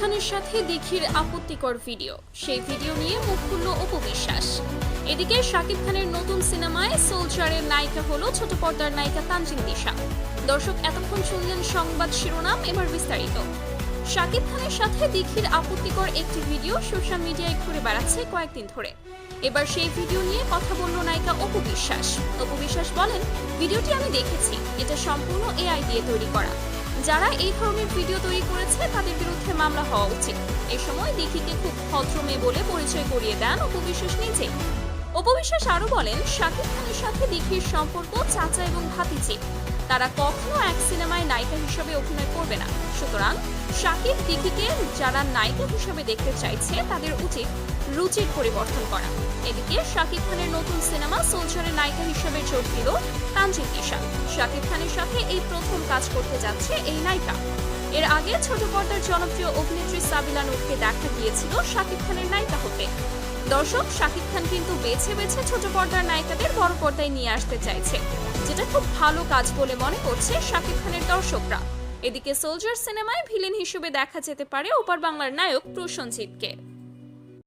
খানের সাথে দিঘির আপত্তিকর ভিডিও। সেই ভিডিও নিয়ে মুখ খুলল এদিকে শাকিব খানের নতুন সিনেমায় সোলজারের নায়িকা হল ছোট পর্দার নায়িকা তানজিন দিশা দর্শক এতক্ষণ শুনলেন সংবাদ শিরোনাম, এবার বিস্তারিত। শাকিব খানের সাথে দিঘির আপত্তিকর একটি ভিডিও সোশ্যাল মিডিয়ায় ঘুরে বেড়াচ্ছে কয়েকদিন ধরে। এবার সেই ভিডিও নিয়ে কথা বলল নায়িকা অপু বিশ্বাস। অপু বিশ্বাস বলেন, ভিডিওটি আমি দেখেছি। এটা সম্পূর্ণ এআই দিয়ে তৈরি করা। যারা এই ধরনের ভিডিও তৈরি করেছে, তাদের বিরুদ্ধে মামলা হওয়া উচিত। এ সময় দিঘিকে খুব ভদ্র মেয়ে বলে পরিচয় করিয়ে দেন উপবিশ্বাস বিশ্বাস নিজে। অপবিশ্বাস আরও বলেন, শাকিব খানের সাথে দিঘির সম্পর্ক চাচা এবং ভাতিজি। তারা কখনো এক সিনেমায় নায়িকা হিসেবে অভিনয় করবে না। সুতরাং শাকিব দিঘিকে যারা নায়িকা হিসেবে দেখতে চাইছে, তাদের উচিত রুচির পরিবর্তন করা। এদিকে শাকিব খানের নতুন সিনেমা সোলজারের নায়িকা হিসেবে যোগ দিল তানজিন দিশা শাকিব খানের সাথে এই প্রথম কাজ করতে যাচ্ছে এই নায়িকা। এর আগে ছোট পর্দার জনপ্রিয় অভিনেত্রী সাবিলা নূরকে দেখা গিয়েছিল শাকিব খানের নায়িকা হতে। দর্শক, শাকিব খান কিন্তু বেছে বেছে ছোট পর্দার নায়িকাদের বড় পর্দায় নিয়ে আসতে চাইছে, যেটা খুব ভালো কাজ বলে মনে করছে শাকিব খানের দর্শকরা। এদিকে সোলজার সিনেমায় ভিলেন হিসেবে দেখা যেতে পারে ওপার বাংলার নায়ক প্রসেনজিৎকে